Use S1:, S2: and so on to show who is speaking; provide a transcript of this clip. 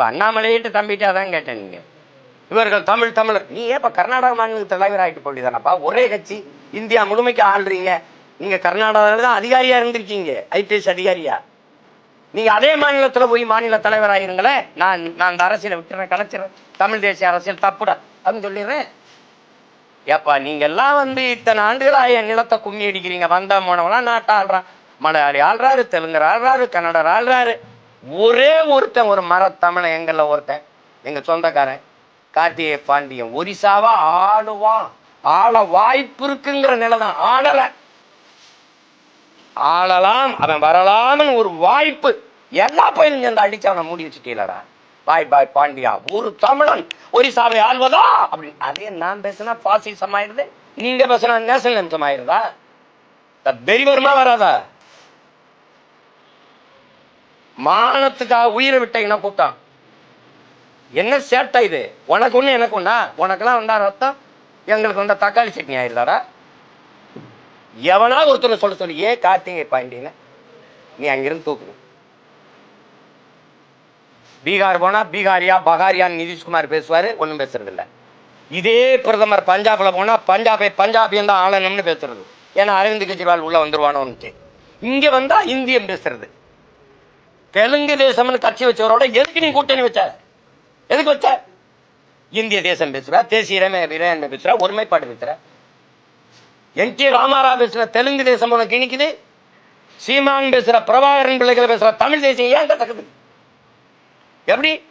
S1: இப்போ அண்ணாமலையிட்டு தம்பிட்டு அதான் கேட்டேன் நீங்கள் இவர்கள் தமிழ் தமிழர். நீ ஏப்பா கர்நாடக மாநில தலைவராகிட்டு ஆகிட்டு ஒரே கட்சி. இந்தியா முழுமைக்கு ஆள்றீங்க. நீங்கள் கர்நாடகாவில் தான் அதிகாரியாக இருந்திருக்கீங்க. ஐபிஎஸ் அதிகாரியா? நீங்கள் அதே மாநிலத்தில் போய் மாநில தலைவராக ஆயிருங்களே நான் நான் அந்த அரசியலை விட்டுறேன் கலைச்சிறேன். தமிழ் தேசிய அரசியல் தப்புடா. அப்படின்னு சொல்லிடுறேன். ஏப்பா நீங்க எல்லாம் வந்து இத்தனை ஆண்டுகளாக என் நிலத்தை கும்மி அடிக்கிறீங்க. வந்த போனவெல்லாம் நாட்டை ஆள்றான். மலையாளி ஆள்றாரு தெலுங்கர் ஆள்றாரு கன்னடர் ஆள்றாரு. ஒரே ஒருத்தன் ஒரு மரத்தமிழன் எங்களில் ஒருத்தன். எங்க சொந்தக்காரன் கார்த்திகை பாண்டியன். ஒரிசாவா ஆடுவான். ஆள வாய்ப்பு இருக்குங்கிற நிலை தான் ஆடலை. ஆளலாம் அவன் வரலாம்னு ஒரு வாய்ப்பு. எல்லா பயிலும் சேர்ந்து அடிச்சு அவனை மூடி வச்சுட்டீங்களடா பாய் பாய் பாண்டியா ஒரு தமிழன் ஒரிசாவை ஆள்வதா? அப்படின்னு. அதே நான் பேசினா பாசிசம் ஆயிருது நீங்க பேசினா நேஷனலிசம் ஆயிருதா வெறி வருமா வராதா? மானத்துக்காக உயிரை விட்ட கூப்பிட்டான். என்ன சேட்டை இது? உனக்கு ஒண்ணு எனக்கு ஒண்ணா உனக்கெல்லாம் வந்தா ரத்தம்? எங்களுக்கு வந்தால் தக்காளி சட்னி ஆயிருதாடா எவனா ஒருத்தர் சொல்ல சொல்லி ஏ கார்த்திகை பாண்டியன நீ அங்கிருந்து தூக்கு. பீகார் போனா பீகாரியா பகாரியான்னு நிதிஷ்குமார் பேசுவாரு ஒன்றும் பேசுறது இதே பிரதமர் பஞ்சாப்ல போனா பஞ்சாபை பஞ்சாபியம் தான் ஆளணும்னு பேசுறது. ஏன்னா அரவிந்த் கெஜ்ரிவால் உள்ள வந்துருவானோன்ட்டு. இங்க வந்தா இந்தியம் பேசுறது. தெலுங்கு தேசம்னு கட்சி வச்சவரோட எதுக்கு நீ கூட்டணி வச்ச? எதுக்கு வச்ச? இந்திய தேசம் பேசுற தேசிய இறைமை இறையாண்மை பேசுற ஒருமைப்பாடு பேசுற. என் டி ராமாராவ் பேசுற தெலுங்கு தேசம் உனக்கு இனிக்குது. சீமான் பேசுற பிரபாகரன் பிள்ளைகளை பேசுற தமிழ் தேசியம் ஏன் கத்துக்குது எப்படி?